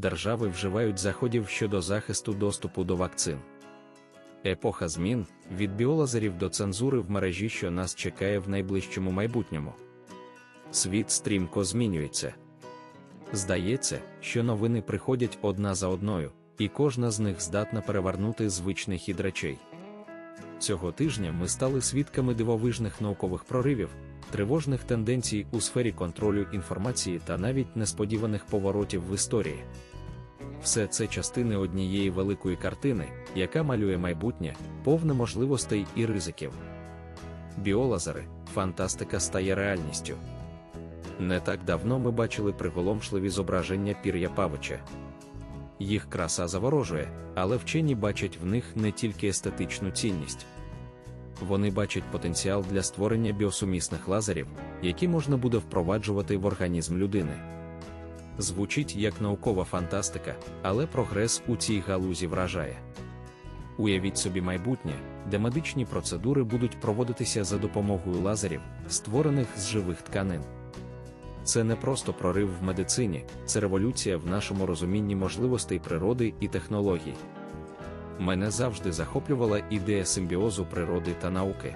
держави вживають заходів щодо захисту доступу до вакцин. Епоха змін від біолазерів до цензури в мережі, що нас чекає в найближчому майбутньому. Світ стрімко змінюється. Здається, що новини приходять одна за одною, і кожна з них здатна перевернути звичний хід речей. Цього тижня ми стали свідками дивовижних наукових проривів, тривожних тенденцій у сфері контролю інформації та навіть несподіваних поворотів в історії. Все це частини однієї великої картини, яка малює майбутнє, повне можливостей і ризиків. Біолазери, фантастика стає реальністю. Не так давно ми бачили приголомшливі зображення пір'я павича. Їх краса заворожує, але вчені бачать в них не тільки естетичну цінність. Вони бачать потенціал для створення біосумісних лазерів, які можна буде впроваджувати в організм людини. Звучить як наукова фантастика, але прогрес у цій галузі вражає. Уявіть собі майбутнє, де медичні процедури будуть проводитися за допомогою лазерів, створених з живих тканин. Це не просто прорив в медицині, це революція в нашому розумінні можливостей природи і технологій. Мене завжди захоплювала ідея симбіозу природи та науки.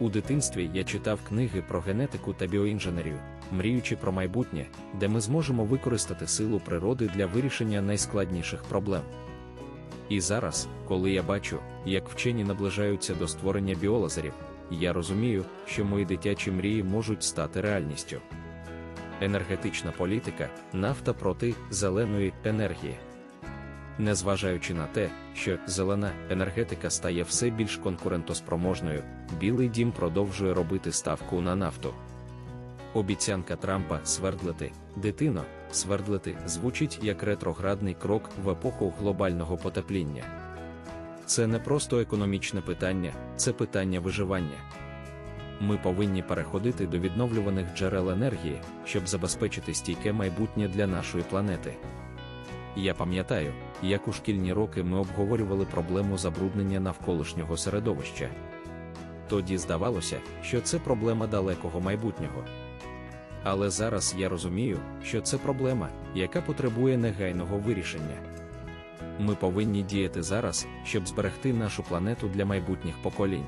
У дитинстві я читав книги про генетику та біоінженерію, мріючи про майбутнє, де ми зможемо використати силу природи для вирішення найскладніших проблем. І зараз, коли я бачу, як вчені наближаються до створення біолазерів, я розумію, що мої дитячі мрії можуть стати реальністю. Енергетична політика, нафта проти зеленої енергії. Незважаючи на те, що зелена енергетика стає все більш конкурентоспроможною, Білий дім продовжує робити ставку на нафту. Обіцянка Трампа свердлити, дитино, свердлити звучить як ретроградний крок в епоху глобального потепління. Це не просто економічне питання, це питання виживання. Ми повинні переходити до відновлюваних джерел енергії, щоб забезпечити стійке майбутнє для нашої планети. Я пам'ятаю, як у шкільні роки ми обговорювали проблему забруднення навколишнього середовища. Тоді здавалося, що це проблема далекого майбутнього. Але зараз я розумію, що це проблема, яка потребує негайного вирішення. Ми повинні діяти зараз, щоб зберегти нашу планету для майбутніх поколінь.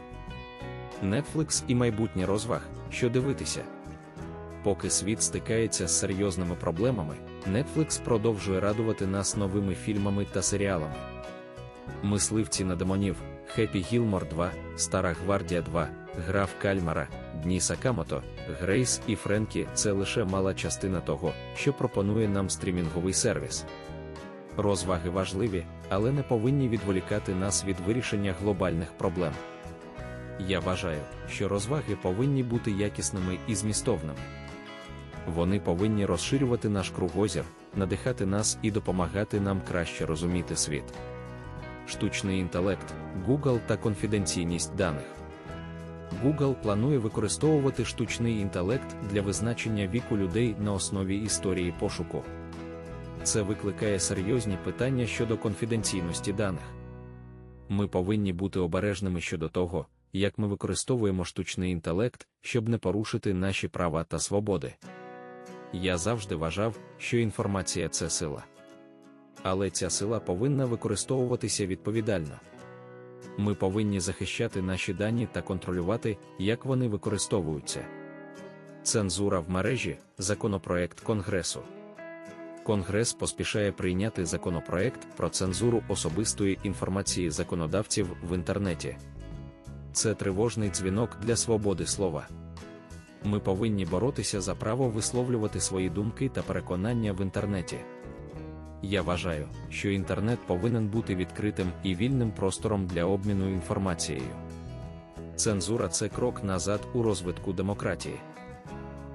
Netflix і майбутнє розваг, що дивитися. Поки світ стикається з серйозними проблемами, Netflix продовжує радувати нас новими фільмами та серіалами. Мисливці на демонів, Хеппі Гілмор 2, Стара Гвардія 2, Граф Кальмара, Дні Сакамото, Грейс і Френкі це лише мала частина того, що пропонує нам стрімінговий сервіс. Розваги важливі, але не повинні відволікати нас від вирішення глобальних проблем. Я вважаю, що розваги повинні бути якісними і змістовними. Вони повинні розширювати наш кругозір, надихати нас і допомагати нам краще розуміти світ. Штучний інтелект, Google та конфіденційність даних. Google планує використовувати штучний інтелект для визначення віку людей на основі історії пошуку. Це викликає серйозні питання щодо конфіденційності даних. Ми повинні бути обережними щодо того, як ми використовуємо штучний інтелект, щоб не порушити наші права та свободи. Я завжди вважав, що інформація це сила. Але ця сила повинна використовуватися відповідально. Ми повинні захищати наші дані та контролювати, як вони використовуються. Цензура в мережі законопроект Конгресу. Конгрес поспішає прийняти законопроект про цензуру особистої інформації законодавців в інтернеті. Це тривожний дзвінок для свободи слова. Ми повинні боротися за право висловлювати свої думки та переконання в інтернеті. Я вважаю, що інтернет повинен бути відкритим і вільним простором для обміну інформацією. Цензура це крок назад у розвитку демократії.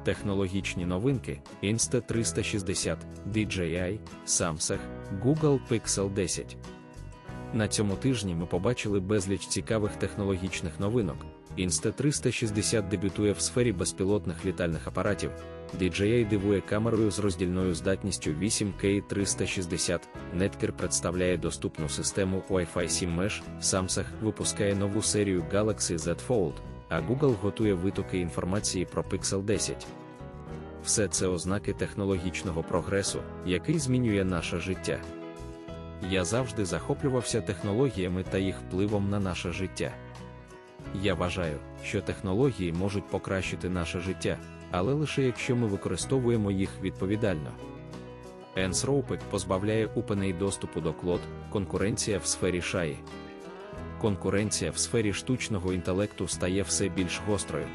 Технологічні новинки Insta360, DJI, Samsung, Google Pixel 10. На цьому тижні ми побачили безліч цікавих технологічних новинок. Insta360 дебютує в сфері безпілотних літальних апаратів. DJI дивує камерою з роздільною здатністю 8K 360. Netgear представляє доступну систему Wi-Fi 7 Mesh, Samsung випускає нову серію Galaxy Z Fold, а Google готує витоки інформації про Pixel 10. все це ознаки технологічного прогресу, який змінює наше життя. Я завжди захоплювався технологіями та їх впливом на наше життя. Я вважаю, що технології можуть покращити наше життя, але лише якщо ми використовуємо їх відповідально. Енсроупек позбавляє упеней доступу до клод, конкуренція в сфері шаї. Конкуренція в сфері штучного інтелекту стає все більш гострою.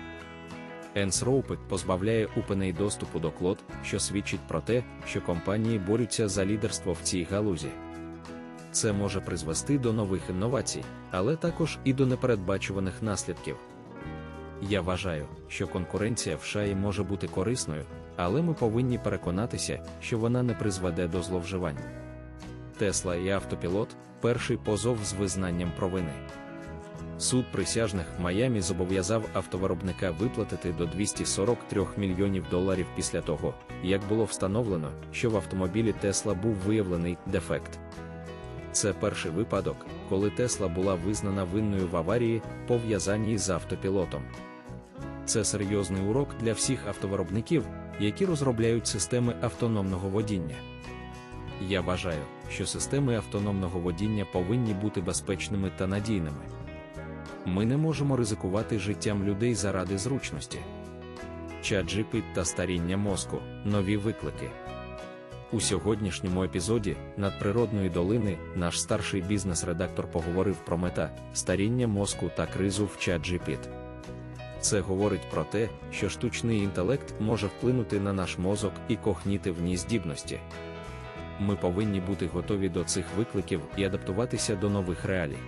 Енсроупек позбавляє упеней доступу до клод, що свідчить про те, що компанії борються за лідерство в цій галузі. Це може призвести до нових інновацій, але також і до непередбачуваних наслідків. Я вважаю, що конкуренція в шаї може бути корисною, але ми повинні переконатися, що вона не призведе до зловживань. Тесла і автопілот перший позов з визнанням провини. Суд присяжних в Майамі зобов'язав автовиробника виплатити до 243 мільйонів доларів після того, як було встановлено, що в автомобілі Тесла був виявлений дефект. Це перший випадок, коли Тесла була визнана винною в аварії, пов'язаній з автопілотом. Це серйозний урок для всіх автовиробників, які розробляють системи автономного водіння. Я вважаю, що системи автономного водіння повинні бути безпечними та надійними. Ми не можемо ризикувати життям людей заради зручності. ChatGPT та старіння мозку нові виклики. У сьогоднішньому епізоді надприродної долини наш старший бізнес-редактор поговорив про мета старіння мозку та кризу в ChatGPT. Це говорить про те, що штучний інтелект може вплинути на наш мозок і когнітивні здібності. Ми повинні бути готові до цих викликів і адаптуватися до нових реалій.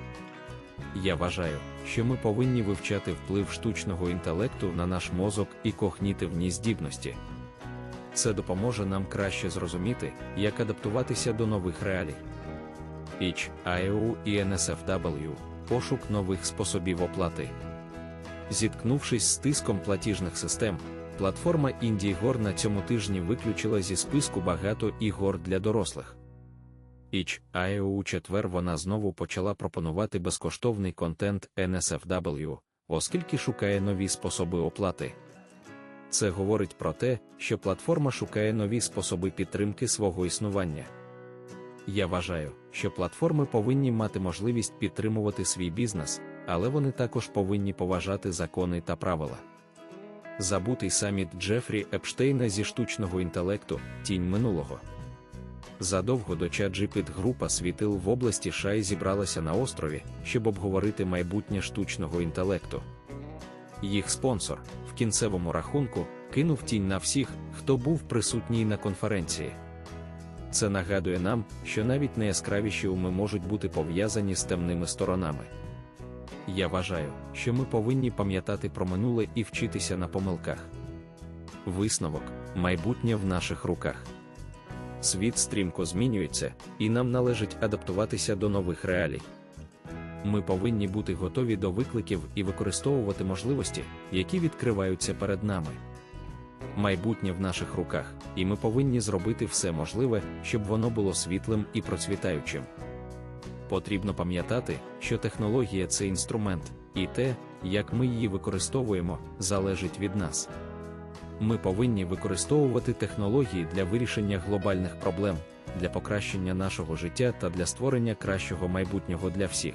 Я вважаю, що ми повинні вивчати вплив штучного інтелекту на наш мозок і когнітивні здібності. Це допоможе нам краще зрозуміти, як адаптуватися до нових реалій. HIO і NSFW пошук нових способів оплати. Зіткнувшись з тиском платіжних систем, платформа IndieGore на цьому тижні виключила зі списку багато ігор для дорослих. HIO у четвер вона знову почала пропонувати безкоштовний контент NSFW, оскільки шукає нові способи оплати. Це говорить про те, що платформа шукає нові способи підтримки свого існування. Я вважаю, що платформи повинні мати можливість підтримувати свій бізнес, але вони також повинні поважати закони та правила. Забутий саміт Джефрі Епштейна зі штучного інтелекту, тінь минулого. Задовго до ChatGPT група світил в області Шай зібралася на острові, щоб обговорити майбутнє штучного інтелекту. Їх спонсор, в кінцевому рахунку, кинув тінь на всіх, хто був присутній на конференції. Це нагадує нам, що навіть найяскравіші уми можуть бути пов'язані з темними сторонами. Я вважаю, що ми повинні пам'ятати про минуле і вчитися на помилках. Висновок майбутнє в наших руках. Світ стрімко змінюється, і нам належить адаптуватися до нових реалій. Ми повинні бути готові до викликів і використовувати можливості, які відкриваються перед нами. Майбутнє в наших руках, і ми повинні зробити все можливе, щоб воно було світлим і процвітаючим. Потрібно пам'ятати, що технологія це інструмент, і те, як ми її використовуємо, залежить від нас. Ми повинні використовувати технології для вирішення глобальних проблем, для покращення нашого життя та для створення кращого майбутнього для всіх.